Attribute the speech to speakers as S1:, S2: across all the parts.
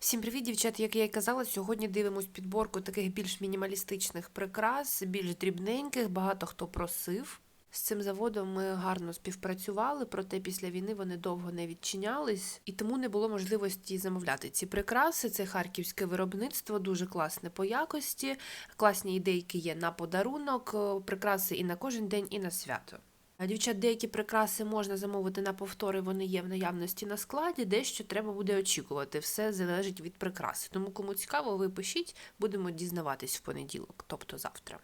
S1: Всім привіт, дівчат! Як я й казала, сьогодні дивимось підборку таких більш мінімалістичних прикрас, більш дрібненьких, багато хто просив. З цим заводом ми гарно співпрацювали, проте після війни вони довго не відчинялись, і тому не було можливості замовляти ці прикраси. Це харківське виробництво, дуже класне по якості, класні ідейки є на подарунок, е, прикраси і на кожен день, і на свято. Дівчат, деякі прикраси можна замовити на повтори, вони є в наявності на складі, дещо треба буде очікувати. Все залежить від прикраси. Тому кому цікаво, ви пишіть, будемо дізнаватись в понеділок, тобто завтра.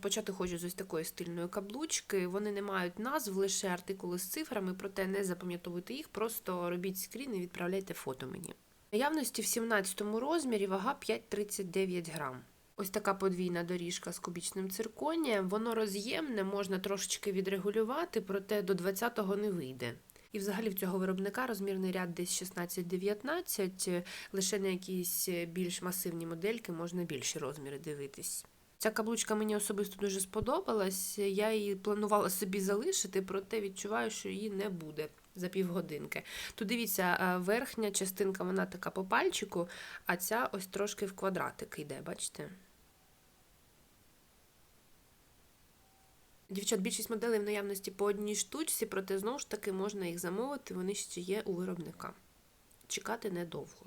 S1: Почати хочу з ось такої стильної каблучки. Вони не мають назв, лише артикули з цифрами, проте не запам'ятовуйте їх, просто робіть скрін і відправляйте фото мені. Наявності в 17 розмірі вага 5,39 грам. Ось така подвійна доріжка з кубічним цирконієм. Воно роз'ємне, можна трошечки відрегулювати, проте до 20-го не вийде. І взагалі в цього виробника розмірний ряд десь 16-19, лише на якісь більш масивні модельки можна більші розміри дивитись. Ця каблучка мені особисто дуже сподобалась. Я її планувала собі залишити, проте відчуваю, що її не буде за півгодинки. Тут дивіться, верхня частинка вона така по пальчику, а ця ось трошки в квадратик йде, бачите? Дівчат, більшість моделей в наявності по одній штучці, проте знову ж таки можна їх замовити, вони ще є у виробника. Чекати недовго.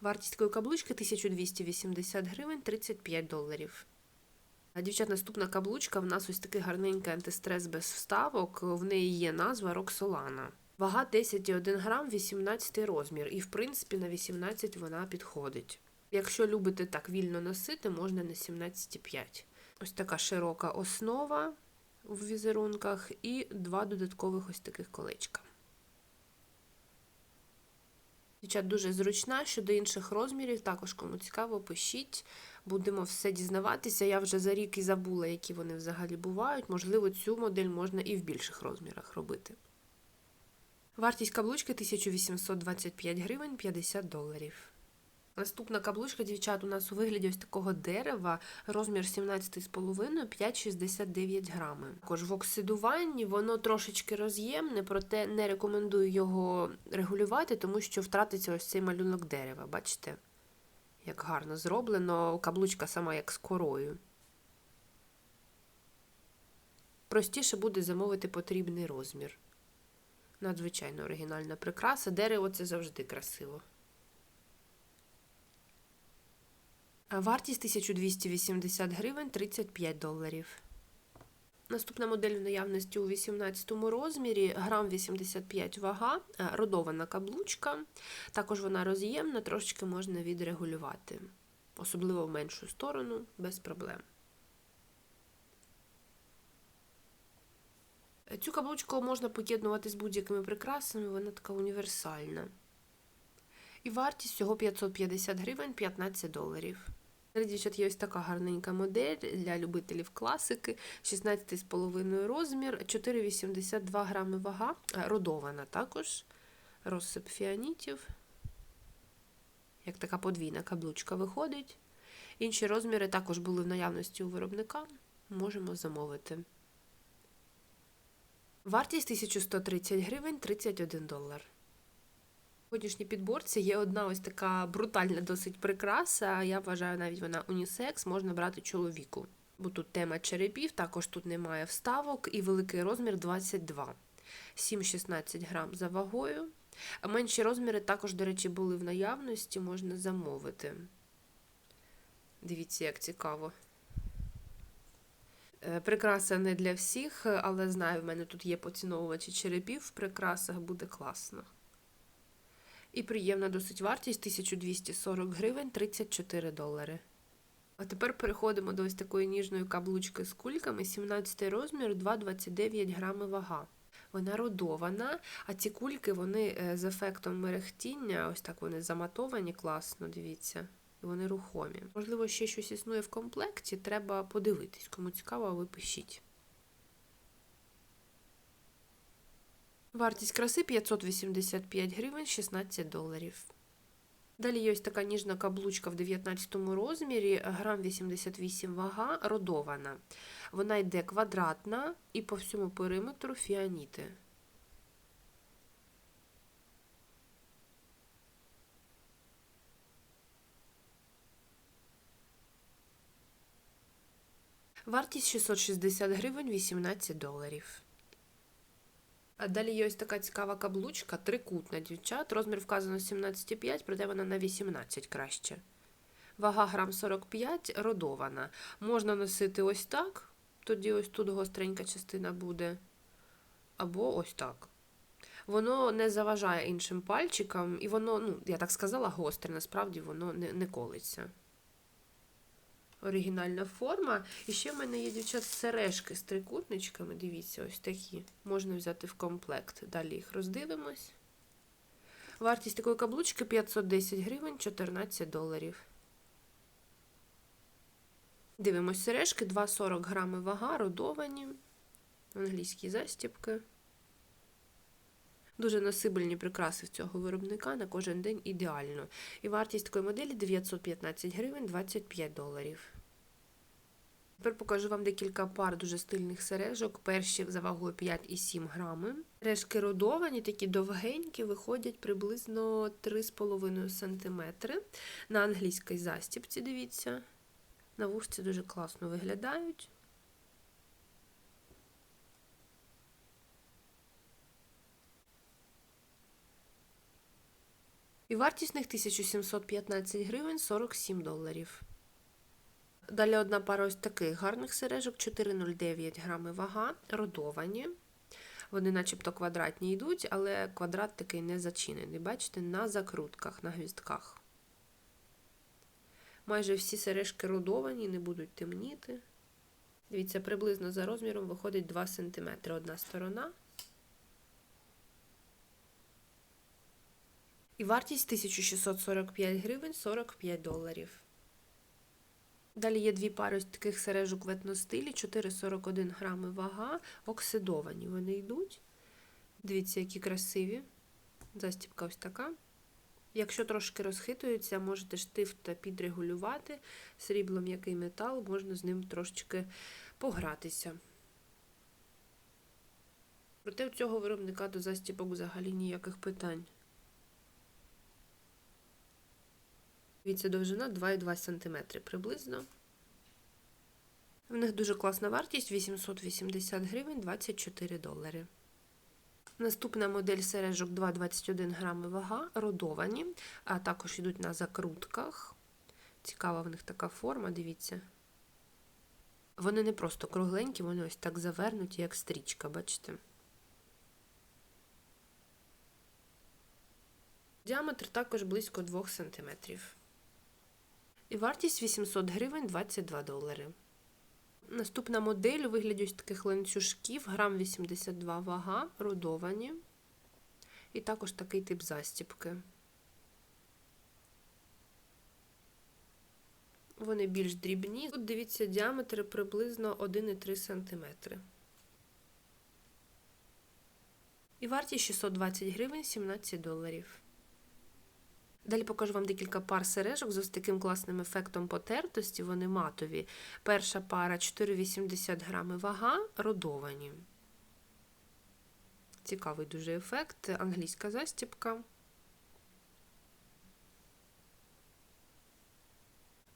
S1: Вартість такої каблучки 1280 гривень 35 доларів. А дівчат, наступна каблучка в нас ось такий гарненький антистрес без вставок. В неї є назва Роксолана. Вага 10,1 грам, 18 розмір. І, в принципі, на 18 вона підходить. Якщо любите так вільно носити, можна на 17,5. Ось така широка основа в візерунках і два додаткових ось таких колечка. Дівчат дуже зручна щодо інших розмірів. Також кому цікаво, пишіть. Будемо все дізнаватися. Я вже за рік і забула, які вони взагалі бувають. Можливо, цю модель можна і в більших розмірах робити. Вартість каблучки 1825 гривень 50 доларів. Наступна каблучка, дівчат, у нас у вигляді ось такого дерева, розмір 17,5, 5,69 грами. Також в оксидуванні воно трошечки роз'ємне, проте не рекомендую його регулювати, тому що втратиться ось цей малюнок дерева. Бачите, як гарно зроблено, каблучка сама як з корою. Простіше буде замовити потрібний розмір. Надзвичайно оригінальна прикраса. Дерево це завжди красиво. Вартість 1280 гривень 35 доларів. Наступна модель в наявності у 18 розмірі, грам 85 вага, родована каблучка. Також вона роз'ємна, трошечки можна відрегулювати, особливо в меншу сторону, без проблем. Цю каблучку можна поєднувати з будь-якими прикрасами, вона така універсальна. І вартість всього 550 гривень 15 доларів. Дівчат, є ось така гарненька модель для любителів класики, 16,5 розмір, 4,82 грами вага, родована також, розсип фіанітів. Як така подвійна каблучка виходить. Інші розміри також були в наявності у виробника, можемо замовити. Вартість 1130 гривень 31 долар. Сьогоднішній підборці є одна ось така брутальна досить прикраса. Я вважаю, навіть вона унісекс, можна брати чоловіку. Бо тут тема черепів, також тут немає вставок і великий розмір 22. 7-16 грам за вагою. Менші розміри також, до речі, були в наявності, можна замовити. Дивіться, як цікаво. Е, Прикраса не для всіх, але знаю, в мене тут є поціновувачі черепів в прикрасах, буде класно. І приємна досить вартість 1240 гривень 34 долари. А тепер переходимо до ось такої ніжної каблучки з кульками, 17 розмір, 2,29 грами вага. Вона родована, а ці кульки вони з ефектом мерехтіння, ось так вони заматовані класно, дивіться, і вони рухомі. Можливо, ще щось існує в комплекті, треба подивитись. Кому цікаво, ви пишіть. Вартість краси 585 гривень 16 доларів. Далі є така ніжна каблучка в 19 розмірі, грам 88 вага, родована. Вона йде квадратна і по всьому периметру фіаніти. Вартість 660 гривень 18 доларів. А далі є ось така цікава каблучка, трикутна дівчат. Розмір вказано 17,5, проте вона на 18 краще. Вага грам 45, родована. Можна носити ось так, тоді ось тут гостренька частина буде. Або ось так. Воно не заважає іншим пальчикам, і воно, ну, я так сказала, гостре, насправді воно не, не колиться. Оригінальна форма. І ще в мене є дівчат сережки з трикутничками. Дивіться, ось такі. Можна взяти в комплект. Далі їх роздивимось. Вартість такої каблучки 510 гривень, 14 доларів. Дивимось сережки, 2,40 грами вага, родовані. Англійські застібки. Дуже насибельні прикраси в цього виробника на кожен день ідеально. І вартість такої моделі 915 гривень 25 доларів. Тепер покажу вам декілька пар дуже стильних сережок. Перші за вагою 5,7 грами. Сережки родовані, такі довгенькі, виходять приблизно 3,5 см. На англійській застібці, дивіться. На вушці дуже класно виглядають. І вартість них 1715 гривень 47 доларів. Далі одна пара ось таких гарних сережок, 4,09 грами вага, родовані. Вони начебто квадратні йдуть, але квадрат такий не зачинений. Бачите, на закрутках, на гвістках. Майже всі сережки родовані, не будуть темніти. Дивіться, приблизно за розміром виходить 2 см одна сторона. І вартість 1645 гривень 45 доларів. Далі є дві пари таких сережок в етностилі, 4,41 грами вага, оксидовані вони йдуть. Дивіться, які красиві. Застібка ось така. Якщо трошки розхитуються, можете штифт підрегулювати. Срібло м'який метал, можна з ним трошечки погратися. Проте у цього виробника до застібок взагалі ніяких питань. Дивіться, довжина 2,2 см приблизно. В них дуже класна вартість 880 гривень 24 долари. Наступна модель сережок 2,21 грами вага, родовані, а також йдуть на закрутках. Цікава в них така форма, дивіться. Вони не просто кругленькі, вони ось так завернуті, як стрічка, бачите? Діаметр також близько 2 см. І вартість 800 гривень 22 долари. Наступна модель у вигляді ось таких ланцюжків, грам 82 вага, родовані. І також такий тип застіпки. Вони більш дрібні. Тут дивіться, діаметр приблизно 1,3 см. І вартість 620 гривень 17 доларів. Далі покажу вам декілька пар сережок з ось таким класним ефектом потертості, вони матові. Перша пара 4,80 грами вага, родовані. Цікавий дуже ефект, англійська застібка.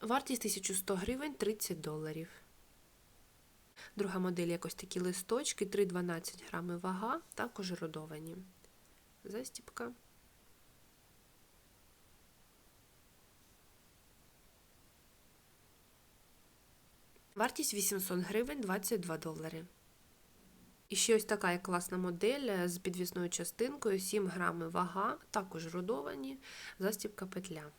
S1: Вартість 1100 гривень 30 доларів. Друга модель якось такі листочки, 3,12 грами вага, також родовані. Застібка. Вартість 800 гривень 22 долари. І ще ось така класна модель з підвісною частинкою, 7 грами вага, також родовані, застібка петля.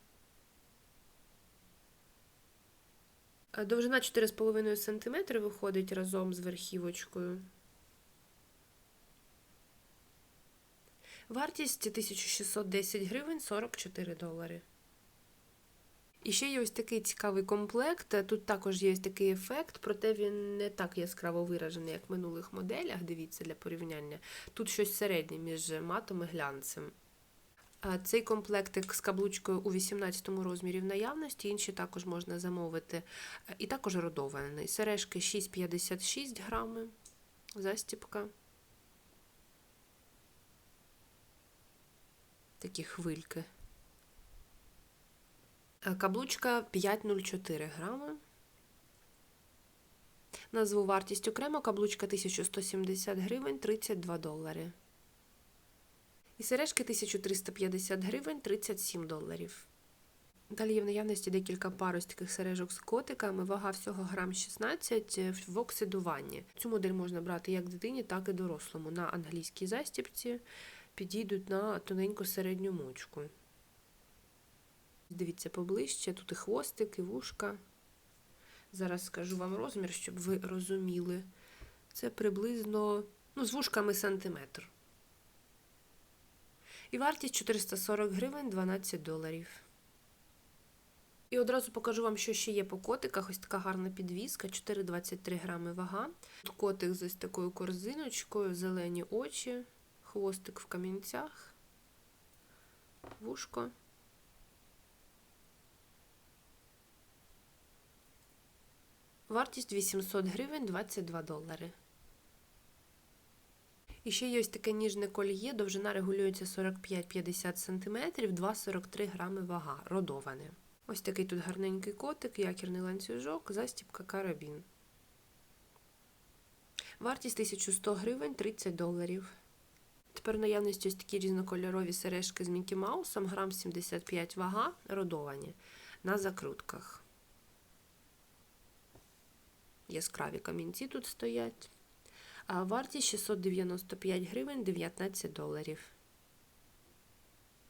S1: Довжина 4,5 см виходить разом з верхівочкою. Вартість 1610 гривень 44 долари. І ще є ось такий цікавий комплект. Тут також є ось такий ефект, проте він не так яскраво виражений, як в минулих моделях. Дивіться для порівняння. Тут щось середнє між матом і глянцем. Цей комплектик з каблучкою у 18 розмірі в наявності, інші також можна замовити. І також родований. Сережки 6,56 грами, застіпка. Такі хвильки. Каблучка 5,04 грами. Назву вартість окремо, каблучка 1170 гривень 32 долари. І сережки 1350 гривень 37 доларів. Далі є в наявності декілька пар таких сережок з котиками. Вага всього грам 16 в оксидуванні. Цю модель можна брати як дитині, так і дорослому. На англійській застібці підійдуть на тоненьку середню мочку. Дивіться поближче, тут і хвостик, і вушка. Зараз скажу вам розмір, щоб ви розуміли. Це приблизно ну, з вушками сантиметр. І вартість 440 гривень 12 доларів. І одразу покажу вам, що ще є по котиках. Ось така гарна підвіска, 4,23 грами вага. Тут котик з ось такою корзиночкою, зелені очі, хвостик в камінцях, вушко. Вартість 800 гривень 22 долари. І ще є ось таке ніжне кольє, довжина регулюється 45-50 см, 2,43 грами вага, родоване. Ось такий тут гарненький котик, якірний ланцюжок, застібка карабін. Вартість 1100 гривень 30 доларів. Тепер в наявності ось такі різнокольорові сережки з Мікі Маусом, грам 75 вага, родовані на закрутках. Яскраві камінці тут стоять. А вартість 695 гривень 19 доларів.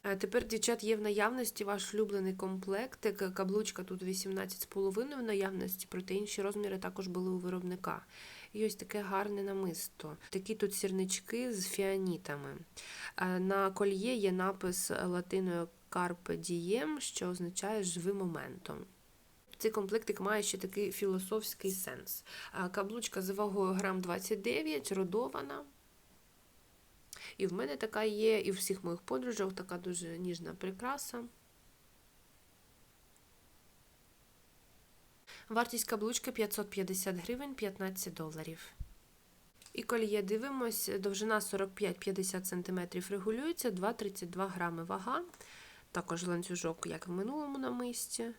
S1: Тепер, дівчат, є в наявності ваш улюблений комплектик. Каблучка тут 18,5 в наявності, проте інші розміри також були у виробника. І ось таке гарне намисто. Такі тут сірнички з фіанітами. На кольє є напис латиною Carpe Diem, що означає живи моментом. Цей комплектик має ще такий філософський сенс. Каблучка з вагою грам 29, родована. І в мене така є, і в всіх моїх подружок така дуже ніжна прикраса. Вартість каблучки 550 гривень 15 доларів. І кольє дивимось, довжина 45-50 см регулюється, 2,32 грами вага. Також ланцюжок, як в минулому намисті.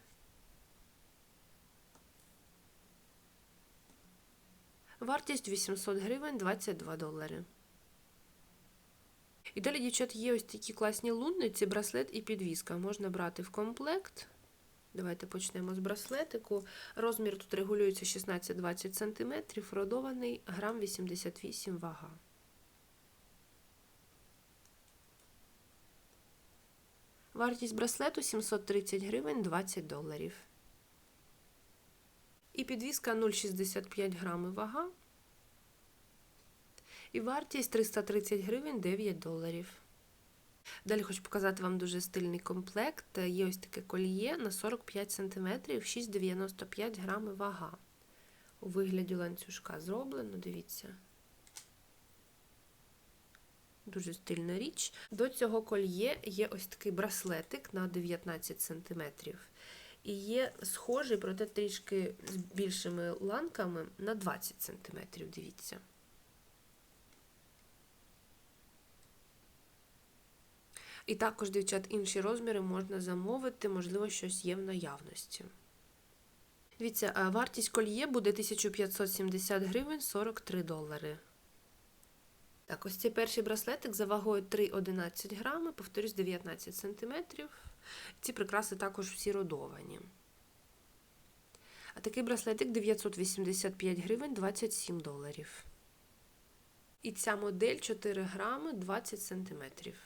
S1: Вартість 800 гривень 22 долари. І далі, дівчат, є ось такі класні лунниці, браслет і підвіска. Можна брати в комплект. Давайте почнемо з браслетику. Розмір тут регулюється 16-20 см, родований грам 88 вага. Вартість браслету 730 гривень 20 доларів. І підвіска 0,65 грами вага. І вартість 330 гривень 9 доларів. Далі хочу показати вам дуже стильний комплект. Є ось таке кольє на 45 см, 6,95 грами вага. У вигляді ланцюжка зроблено, дивіться. Дуже стильна річ. До цього кольє є ось такий браслетик на 19 см. І є схожий, проте трішки з більшими ланками на 20 см, дивіться. І також, дівчат, інші розміри можна замовити, можливо, щось є в наявності. Дивіться, вартість кольє буде 1570 гривень 43 долари. Так, ось цей перший браслетик за вагою 3,11 грами, повторюсь, 19 см. Ці прикраси також всі родовані. А такий браслетик 985 гривень 27 доларів. І ця модель 4 грами 20 сантиметрів.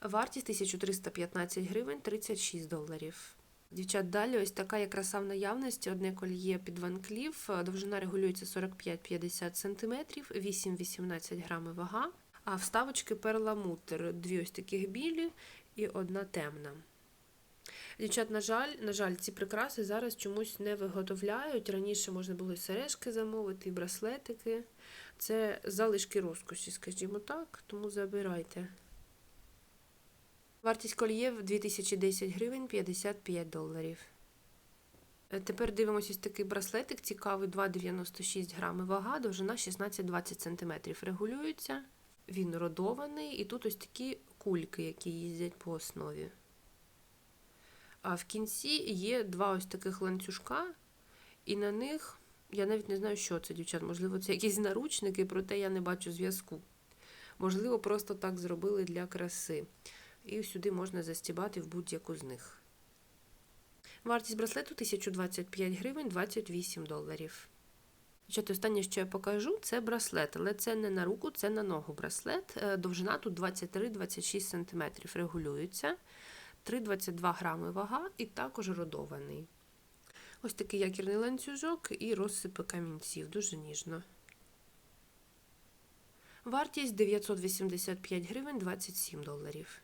S1: Вартість 1315 гривень 36 доларів. Дівчат, далі ось така є краса в наявності. Одне кольє під ванклів, довжина регулюється 45-50 см, 8-18 грами вага. А вставочки перламутр. Дві ось таких білі і одна темна. Дівчат, на жаль, на жаль, ці прикраси зараз чомусь не виготовляють. Раніше можна було і сережки замовити, і браслетики. Це залишки розкоші, скажімо так, тому забирайте. Вартість кольє в 2010 гривень 55 доларів. Е, тепер дивимося ось такий браслетик, цікавий 2,96 грами вага, довжина 16-20 см. Регулюється, він родований, і тут ось такі кульки, які їздять по основі. А в кінці є два ось таких ланцюжка, і на них я навіть не знаю, що це, дівчат. Можливо, це якісь наручники, проте я не бачу зв'язку. Можливо, просто так зробили для краси. І сюди можна застібати в будь-яку з них. Вартість браслету 1025 гривень 28 доларів. Дівчата, останнє, що я покажу, це браслет, але це не на руку, це на ногу браслет. Е, Довжина тут 23-26 см. Регулюється. 3,22 грами вага і також родований. Ось такий якірний ланцюжок і розсипи камінців. Дуже ніжно. Вартість 985 гривень 27 доларів.